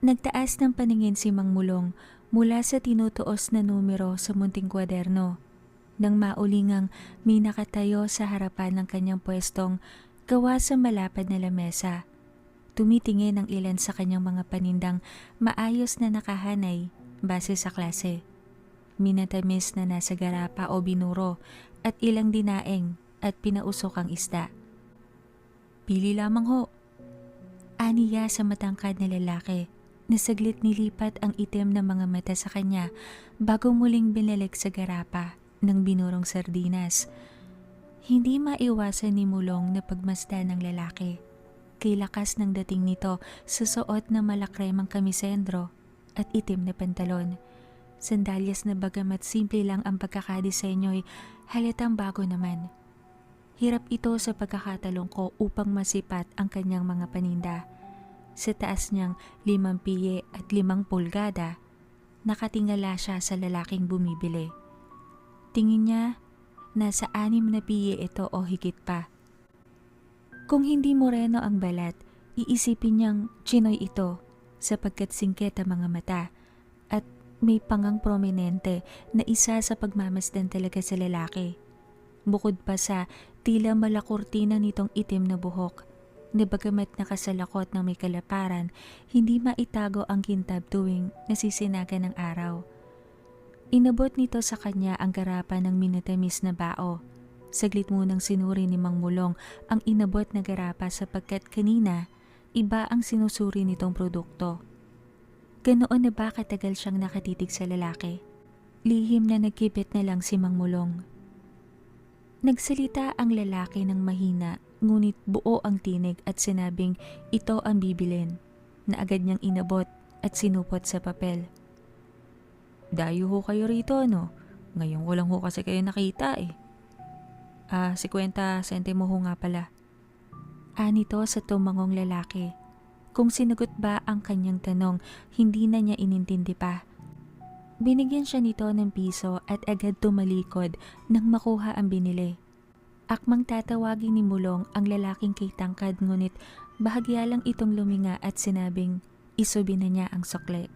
Nagtaas ng paningin si Mang Mulong mula sa tinutuos na numero sa munting kwaderno. Nang maulingang may nakatayo sa harapan ng kanyang pwestong gawa sa malapad na lamesa. Tumitingin ang ilan sa kanyang mga panindang maayos na nakahanay base sa klase. Minatamis na nasa garapa o binuro at ilang dinaeng at pinausok ang isda. Pili lamang ho. Aniya sa matangkad na lalaki na saglit nilipat ang itim na mga mata sa kanya bago muling binalik sa garapa ng binurong sardinas. Hindi maiwasan ni Mulong na pagmasdan ng lalaki. Kay ng dating nito sa suot na malakremang kamisendro at itim na pantalon. Sandalyas na bagamat simple lang ang pagkakadisenyo'y halatang bago naman. Hirap ito sa pagkakatalong ko upang masipat ang kanyang mga paninda. Sa taas niyang limang piye at limang pulgada, nakatingala siya sa lalaking bumibili. Tingin niya, nasa anim na piye ito o higit pa. Kung hindi moreno ang balat, iisipin niyang chinoy ito sapagkat singket ang mga mata at may pangang prominente na isa sa pagmamasdan talaga sa lalaki. Bukod pa sa tila malakurtina nitong itim na buhok, na bagamat nakasalakot ng may kalaparan, hindi maitago ang kintab tuwing nasisinaga ng araw. Inabot nito sa kanya ang garapan ng minatamis na bao. Saglit munang sinuri ni Mang Mulong ang inabot na garapa sapagkat kanina iba ang sinusuri nitong produkto. Ganoon na ba katagal siyang nakatitig sa lalaki? Lihim na nagkipit na lang si Mang Mulong. Nagsalita ang lalaki ng mahina ngunit buo ang tinig at sinabing ito ang bibilin na agad niyang inabot at sinupot sa papel. Dayo ho kayo rito no? Ngayon ko lang ho kasi kayo nakita eh. Ah, 50 sentimo ho nga pala. Anito sa tumangong lalaki. Kung sinagot ba ang kanyang tanong, hindi na niya inintindi pa. Binigyan siya nito ng piso at agad tumalikod nang makuha ang binili. Akmang tatawagin ni Mulong ang lalaking kay tangkad ngunit bahagya lang itong luminga at sinabing isubi na niya ang sokle.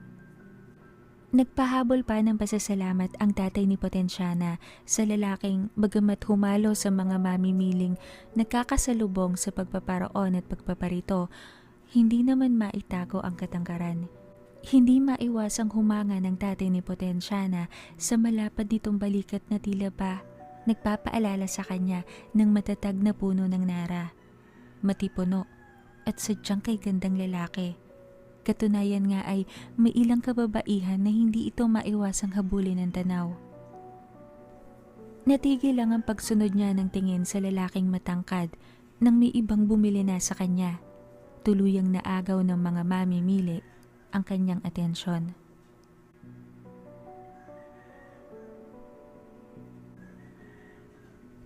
Nagpahabol pa ng pasasalamat ang tatay ni Potensyana sa lalaking bagamat humalo sa mga mamimiling nagkakasalubong sa pagpaparoon at pagpaparito, hindi naman maitago ang katangkaran. Hindi maiwasang humanga ng tatay ni Potensyana sa malapad nitong balikat na tila ba nagpapaalala sa kanya ng matatag na puno ng nara. Matipuno at sadyang kay gandang lalaki. Katunayan nga ay may ilang kababaihan na hindi ito maiwasang habulin ng tanaw. Natigil lang ang pagsunod niya ng tingin sa lalaking matangkad nang may ibang bumili na sa kanya. Tuluyang naagaw ng mga mamimili ang kanyang atensyon.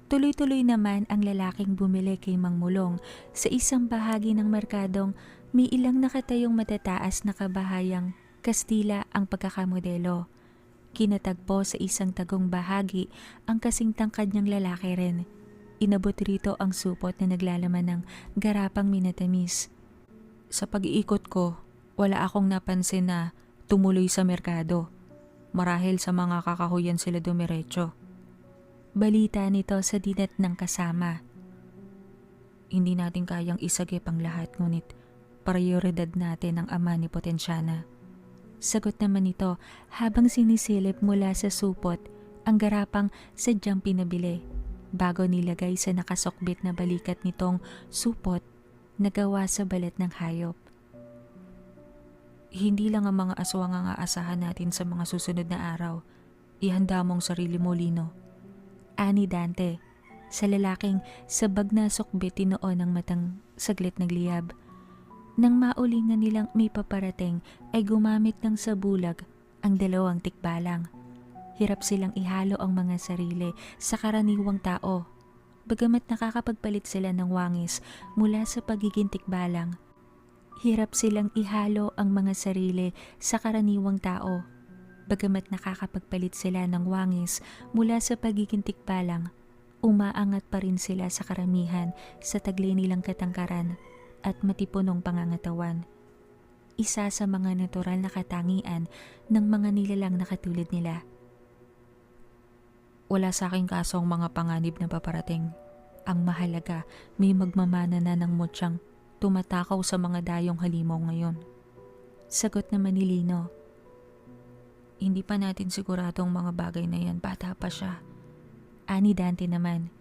Tuloy-tuloy naman ang lalaking bumili kay Mang Mulong sa isang bahagi ng merkadong may ilang nakatayong matataas na kabahayang Kastila ang pagkakamodelo. Kinatagpo sa isang tagong bahagi ang kasing tangkad niyang lalaki rin. Inabot rito ang supot na naglalaman ng garapang minatamis. Sa pag-iikot ko, wala akong napansin na tumuloy sa merkado. Marahil sa mga kakahuyan sila dumiretso. Balita nito sa dinat ng kasama. Hindi natin kayang isagip ang lahat ngunit prioridad natin ang ama ni Potensyana. Sagot naman nito habang sinisilip mula sa supot ang garapang sadyang pinabili bago nilagay sa nakasokbit na balikat nitong supot na gawa sa balat ng hayop. Hindi lang ang mga aswang ang aasahan natin sa mga susunod na araw. Ihanda mong sarili mo, Lino. Ani Dante, sa lalaking sabag na sukbit tinoon ng matang saglit nagliyab. Nang maulingan nilang may paparating ay gumamit ng sabulag ang dalawang tikbalang. Hirap silang ihalo ang mga sarili sa karaniwang tao. Bagamat nakakapagpalit sila ng wangis mula sa pagiging tikbalang, hirap silang ihalo ang mga sarili sa karaniwang tao. Bagamat nakakapagpalit sila ng wangis mula sa pagiging tikbalang, umaangat pa rin sila sa karamihan sa taglay nilang katangkaran at matipunong pangangatawan. isa sa mga natural na katangian ng mga nilalang na katulad nila. Wala sa aking kasong mga panganib na paparating. Ang mahalaga, may magmamana na ng mutsyang tumatakaw sa mga dayong halimaw ngayon. Sagot naman ni Lino. Hindi pa natin siguradong mga bagay na yan, bata pa siya. Ani Dante naman.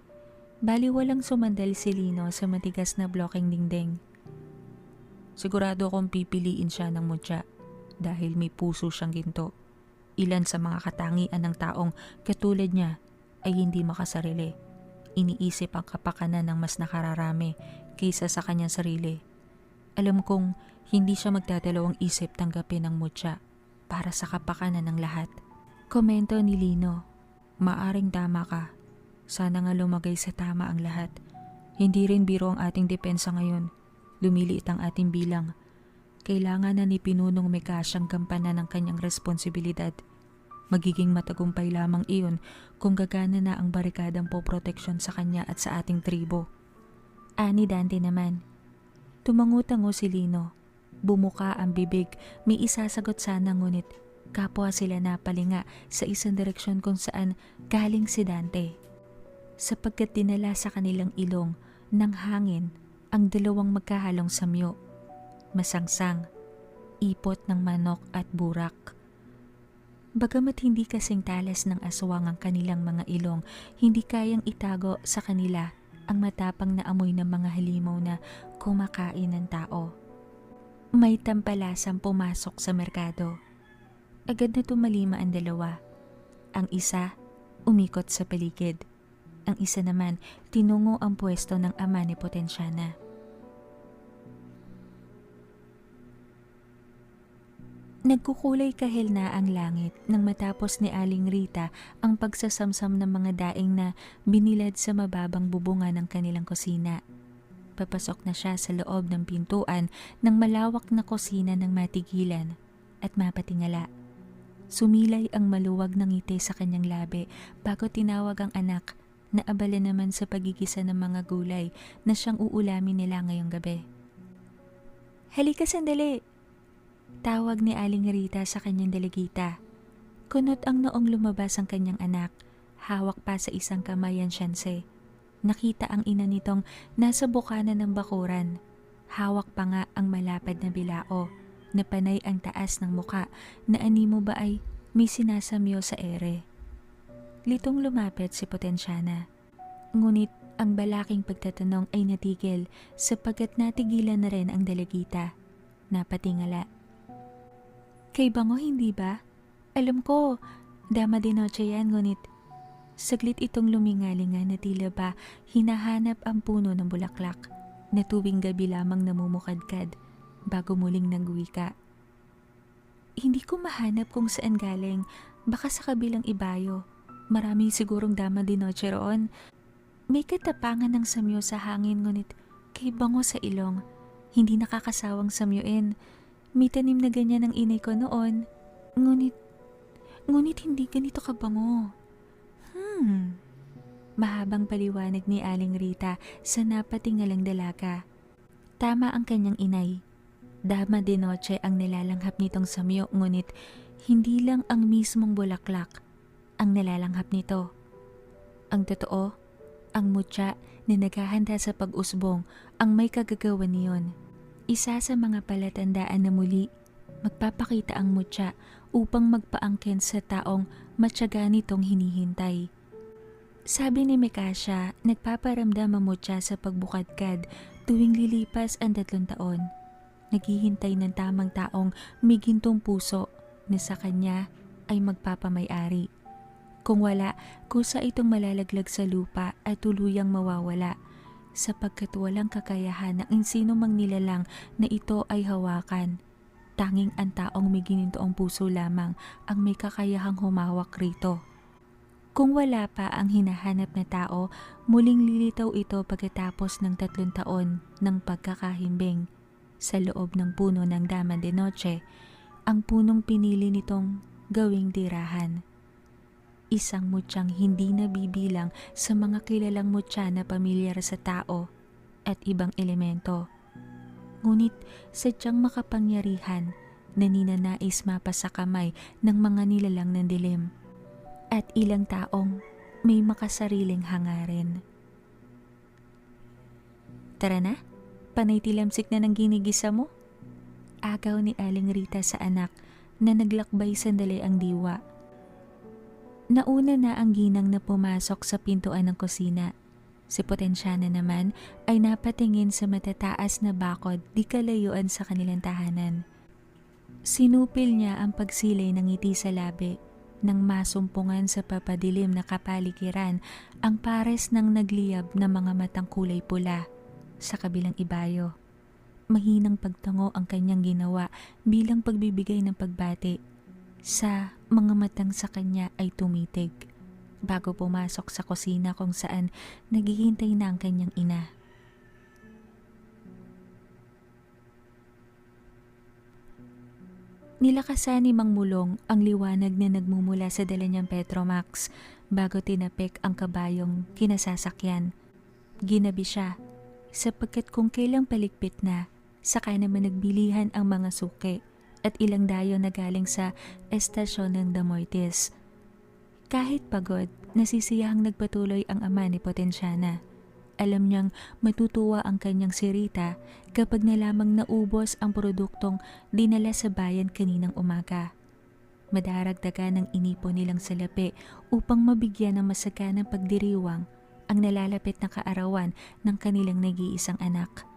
Bali walang sumandal si Lino sa matigas na blocking dingding. Sigurado akong pipiliin siya ng mutya dahil may puso siyang ginto. Ilan sa mga katangian ng taong katulad niya ay hindi makasarili. Iniisip ang kapakanan ng mas nakararami kaysa sa kanyang sarili. Alam kong hindi siya magdadalawang isip tanggapin ang mutya para sa kapakanan ng lahat. Komento ni Lino, maaring tama ka. Sana nga lumagay sa tama ang lahat. Hindi rin biro ang ating depensa ngayon. Lumiliit ang ating bilang. Kailangan na ni Pinunong Megasyang gampanan ng kanyang responsibilidad. Magiging matagumpay lamang iyon kung gagana na ang barikadang po proteksyon sa kanya at sa ating tribo. Ani Dante naman. Tumangutango si Lino. Bumuka ang bibig, may isasagot sana ngunit kapwa sila napalinga sa isang direksyon kung saan galing si Dante. Sapagkat dinala sa kanilang ilong ng hangin ang dalawang magkahalong samyo. Masangsang, ipot ng manok at burak. Bagamat hindi kasing talas ng aswang ang kanilang mga ilong, hindi kayang itago sa kanila ang matapang na amoy ng mga halimaw na kumakain ng tao. May tampalasang pumasok sa merkado. Agad na tumalima ang dalawa. Ang isa, umikot sa paligid. Ang isa naman, tinungo ang pwesto ng ama ni Potensyana. Nagkukulay kahil na ang langit nang matapos ni Aling Rita ang pagsasamsam ng mga daing na binilad sa mababang bubungan ng kanilang kusina. Papasok na siya sa loob ng pintuan ng malawak na kusina ng matigilan at mapatingala. Sumilay ang maluwag ng ngiti sa kanyang labi bago tinawag ang anak na abala naman sa pagigisa ng mga gulay na siyang uulamin nila ngayong gabi. Halika sandali! Tawag ni Aling Rita sa kanyang delegita. Kunot ang noong lumabas ang kanyang anak. Hawak pa sa isang kamay ang siyanse. Nakita ang ina nitong nasa bukana ng bakuran. Hawak pa nga ang malapad na bilao na panay ang taas ng muka na animo ba ay may sinasamyo sa ere. Litong lumapit si Potensyana. Ngunit ang balaking pagtatanong ay natigil sapagkat natigilan na rin ang delegita. Napatingala. Kay Bango hindi ba? Alam ko, dama din noche yan ngunit saglit itong lumingalingan na tila ba hinahanap ang puno ng bulaklak na tuwing gabi lamang namumukadkad bago muling nagwika. Hindi ko mahanap kung saan galing, baka sa kabilang ibayo. Marami sigurong dama din noche roon. May katapangan ng samyo sa hangin ngunit kay bango sa ilong. Hindi nakakasawang samyuin. May tanim na ganyan ang inay ko noon. Ngunit, ngunit hindi ganito kabango. Hmm. Mahabang paliwanag ni Aling Rita sa napatingalang dalaga. Tama ang kanyang inay. Dama de noche ang nilalanghap nitong samyo ngunit hindi lang ang mismong bulaklak ang nilalanghap nito. Ang totoo, ang mutya na naghahanda sa pag-usbong ang may kagagawa niyon. Isa sa mga palatandaan na muli, magpapakita ang mutya upang magpaangkin sa taong matyaga nitong hinihintay. Sabi ni Mekasha, nagpaparamdam ang mutya sa pagbukadkad tuwing lilipas ang tatlong taon. Naghihintay ng tamang taong may gintong puso na sa kanya ay magpapamayari. Kung wala, kusa itong malalaglag sa lupa at tuluyang mawawala sapagkat walang kakayahan ng sino mang nilalang na ito ay hawakan. Tanging ang taong may ginintoong puso lamang ang may kakayahang humawak rito. Kung wala pa ang hinahanap na tao, muling lilitaw ito pagkatapos ng tatlong taon ng pagkakahimbing. Sa loob ng puno ng Dama de Noche, ang punong pinili nitong gawing tirahan isang mutyang hindi nabibilang sa mga kilalang mutya na pamilyar sa tao at ibang elemento. ngunit sadyang makapangyarihan na ninanais ng mga nilalang ng dilim. At ilang taong may makasariling hangarin. Tara na, panay tilamsik na ng ginigisa mo. Agaw ni Aling Rita sa anak na naglakbay sandali ang diwa. Nauna na ang ginang na pumasok sa pintuan ng kusina. Si Potensyana naman ay napatingin sa matataas na bakod di kalayuan sa kanilang tahanan. Sinupil niya ang pagsilay ng ngiti sa labi nang masumpungan sa papadilim na kapaligiran ang pares ng nagliyab na mga matang kulay pula sa kabilang ibayo. Mahinang pagtango ang kanyang ginawa bilang pagbibigay ng pagbati sa mga matang sa kanya ay tumitig bago pumasok sa kusina kung saan naghihintay na ang kanyang ina. Nilakasan ni Mang Mulong ang liwanag na nagmumula sa dala niyang Petromax bago tinapik ang kabayong kinasasakyan. Ginabi siya sapagkat kung kailang paligpit na, saka naman nagbilihan ang mga suki at ilang dayo na galing sa estasyon ng Damoitis. Kahit pagod, nasisiyahang nagpatuloy ang ama ni Potensyana. Alam niyang matutuwa ang kanyang si Rita kapag nalamang naubos ang produktong dinala sa bayan kaninang umaga. Madaragdagan ng inipon nilang salapi upang mabigyan ng masaganang pagdiriwang ang nalalapit na kaarawan ng kanilang nag-iisang anak.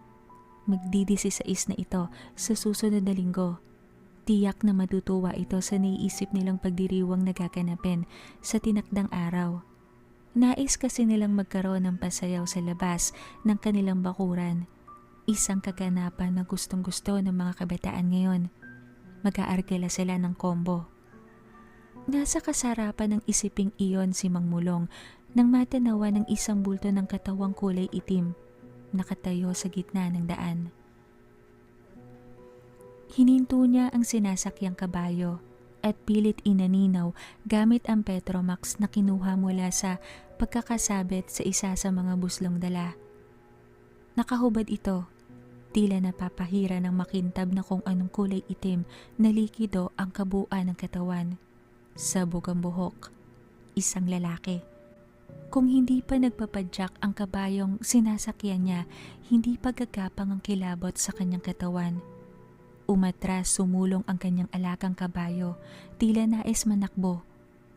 Magdidisisais na ito sa susunod na linggo. Tiyak na matutuwa ito sa naiisip nilang pagdiriwang nagaganapin sa tinakdang araw. Nais kasi nilang magkaroon ng pasayaw sa labas ng kanilang bakuran. Isang kaganapan na gustong gusto ng mga kabataan ngayon. Mag-aarkela sila ng kombo. Nasa kasarapan ng isiping iyon si Mang Mulong nang matanawa ng isang bulto ng katawang kulay itim nakatayo sa gitna ng daan. Hininto niya ang sinasakyang kabayo at pilit inaninaw gamit ang Petromax na kinuha mula sa pagkakasabit sa isa sa mga buslong dala. Nakahubad ito, tila napapahira ng makintab na kung anong kulay itim na likido ang kabuuan ng katawan. Sabog ang buhok, isang lalaki. Kung hindi pa nagpapadyak ang kabayong sinasakyan niya, hindi pa gagapang ang kilabot sa kanyang katawan. Umatras sumulong ang kanyang alagang kabayo, tila nais manakbo.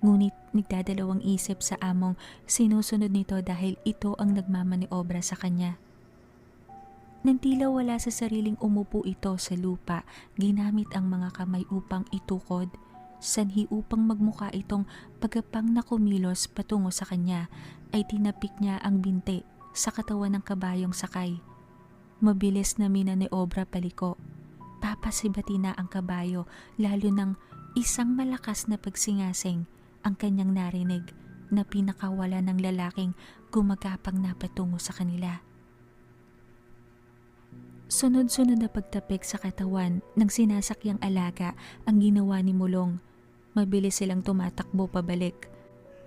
Ngunit nagdadalawang isip sa among sinusunod nito dahil ito ang nagmamaniobra sa kanya. Nang tila wala sa sariling umupo ito sa lupa, ginamit ang mga kamay upang itukod, sanhi upang magmuka itong pagkapang na kumilos patungo sa kanya, ay tinapik niya ang binte sa katawan ng kabayong sakay. Mabilis na minaniobra paliko papasibati na ang kabayo lalo ng isang malakas na pagsingasing ang kanyang narinig na pinakawala ng lalaking gumagapang na patungo sa kanila. Sunod-sunod na pagtapik sa katawan ng sinasakyang alaga ang ginawa ni Mulong. Mabilis silang tumatakbo pabalik.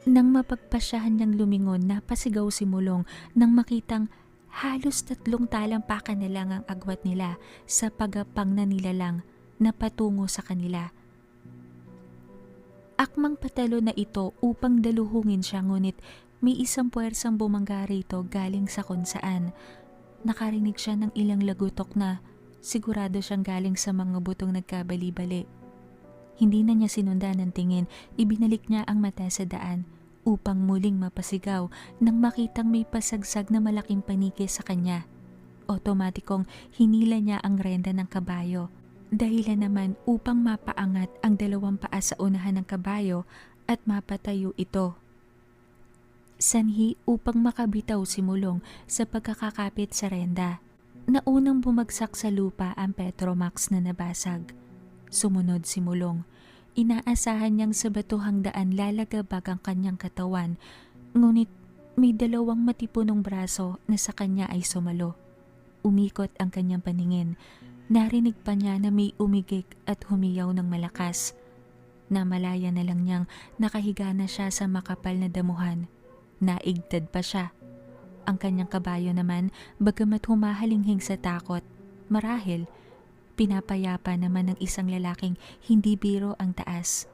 Nang mapagpasyahan niyang lumingon, napasigaw si Mulong nang makitang halos tatlong talampakan na lang ang agwat nila sa pagapang na nilalang na patungo sa kanila. Akmang patalo na ito upang daluhungin siya ngunit may isang puwersang bumangga rito galing sa kung saan. Nakarinig siya ng ilang lagutok na sigurado siyang galing sa mga butong nagkabali-bali. Hindi na niya sinundan ng tingin, ibinalik niya ang mata sa daan upang muling mapasigaw nang makitang may pasagsag na malaking paniki sa kanya. Otomatikong hinila niya ang renda ng kabayo. Dahilan naman upang mapaangat ang dalawang paa sa unahan ng kabayo at mapatayo ito. Sanhi upang makabitaw si Mulong sa pagkakakapit sa renda. Naunang bumagsak sa lupa ang Petromax na nabasag. Sumunod si Mulong Inaasahan niyang sa batuhang daan lalagabag ang kanyang katawan, ngunit may dalawang matipunong braso na sa kanya ay sumalo. Umikot ang kanyang paningin. Narinig pa niya na may umigik at humiyaw ng malakas. Namalaya na lang niyang nakahiga na siya sa makapal na damuhan. Naigtad pa siya. Ang kanyang kabayo naman, bagamat humahalinghing sa takot, marahil pinapayapa naman ng isang lalaking hindi biro ang taas.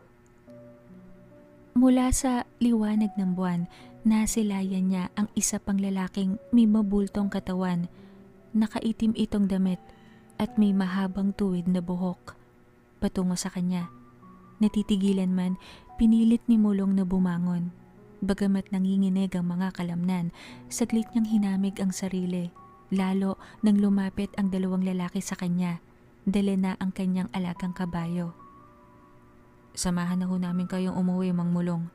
Mula sa liwanag ng buwan, nasilayan niya ang isa pang lalaking may mabultong katawan, nakaitim itong damit at may mahabang tuwid na buhok. Patungo sa kanya. Natitigilan man, pinilit ni Mulong na bumangon. Bagamat nanginginig ang mga kalamnan, saglit niyang hinamig ang sarili. Lalo nang lumapit ang dalawang lalaki sa kanya. Dala na ang kanyang alagang kabayo. Samahan na ho namin kayong umuwi, Mang Mulong.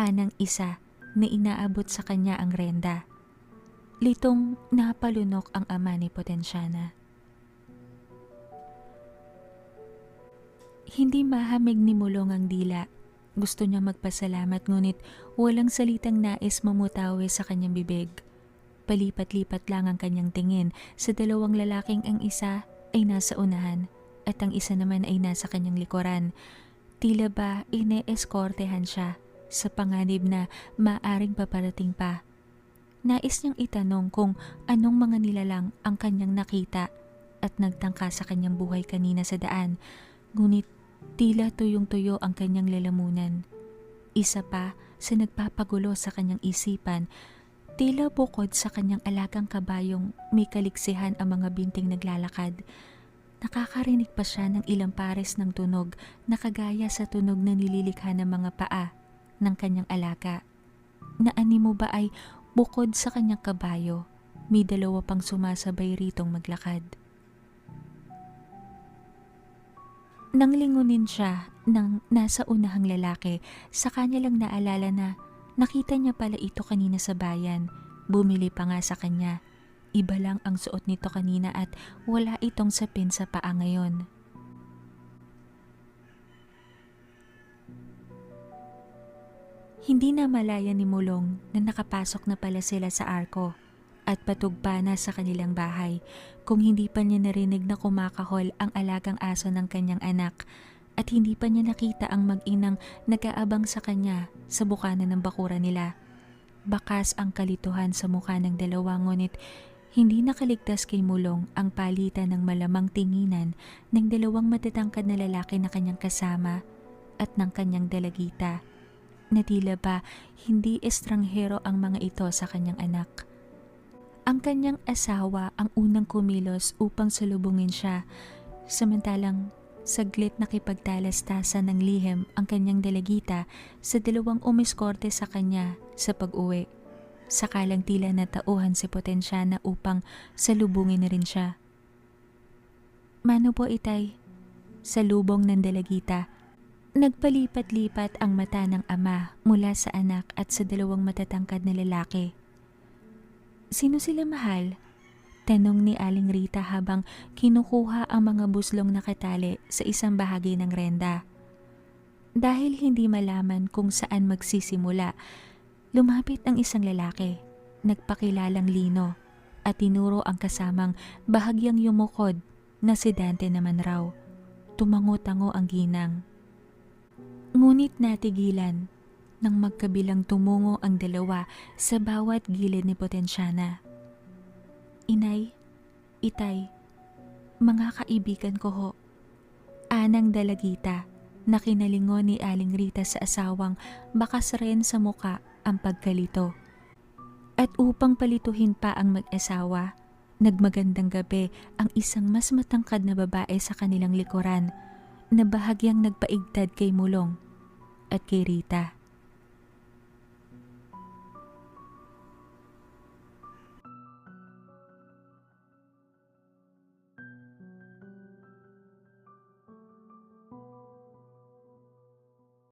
Anang isa na inaabot sa kanya ang renda. Litong napalunok ang ama ni Potensyana. Hindi mahamig ni Mulong ang dila. Gusto niya magpasalamat ngunit walang salitang nais mamutawi sa kanyang bibig. Palipat-lipat lang ang kanyang tingin sa dalawang lalaking ang isa ay nasa unahan at ang isa naman ay nasa kanyang likuran. Tila ba ine-eskortehan siya sa panganib na maaring paparating pa. Nais niyang itanong kung anong mga nilalang ang kanyang nakita at nagtangka sa kanyang buhay kanina sa daan. Ngunit tila tuyong-tuyo ang kanyang lalamunan. Isa pa sa nagpapagulo sa kanyang isipan, tila bukod sa kanyang alagang kabayong may kaliksihan ang mga binting naglalakad. Nakakarinig pa siya ng ilang pares ng tunog na kagaya sa tunog na nililikha ng mga paa ng kanyang alaga. Naani mo ba ay bukod sa kanyang kabayo, may dalawa pang sumasabay ritong maglakad. Nang lingunin siya ng nasa unahang lalaki, sa kanya lang naalala na nakita niya pala ito kanina sa bayan. Bumili pa nga sa kanya. Iba lang ang suot nito kanina at wala itong sapin sa paa ngayon. Hindi na malaya ni Mulong na nakapasok na pala sila sa arko at patugpa na sa kanilang bahay kung hindi pa niya narinig na kumakahol ang alagang aso ng kanyang anak at hindi pa niya nakita ang mag-inang nag-aabang sa kanya sa bukana ng bakura nila. Bakas ang kalituhan sa mukha ng dalawa ngunit hindi nakaligtas kay Mulong ang palitan ng malamang tinginan ng dalawang matatangkad na lalaki na kanyang kasama at ng kanyang dalagita na tila ba hindi estranghero ang mga ito sa kanyang anak. Ang kanyang asawa ang unang kumilos upang salubungin siya, samantalang saglit nakipagtalastasan ng lihim ang kanyang dalagita sa dalawang umiskorte sa kanya sa pag-uwi. Sakalang tila natauhan si Potensyana upang salubungin na rin siya. Mano po itay? Sa lubong ng dalagita, Nagpalipat-lipat ang mata ng ama mula sa anak at sa dalawang matatangkad na lalaki. Sino sila mahal? Tanong ni Aling Rita habang kinukuha ang mga buslong nakatali sa isang bahagi ng renda. Dahil hindi malaman kung saan magsisimula, lumapit ang isang lalaki, nagpakilalang lino, at tinuro ang kasamang bahagyang yumukod na si Dante naman raw. Tumango-tango ang ginang. Ngunit natigilan nang magkabilang tumungo ang dalawa sa bawat gilid ni Potensyana. Inay, itay, mga kaibigan ko ho. Anang dalagita na kinalingon ni Aling Rita sa asawang bakas rin sa muka ang pagkalito. At upang palituhin pa ang mag-asawa, nagmagandang gabi ang isang mas matangkad na babae sa kanilang likuran na bahagyang nagpaigtad kay Mulong at kay Rita.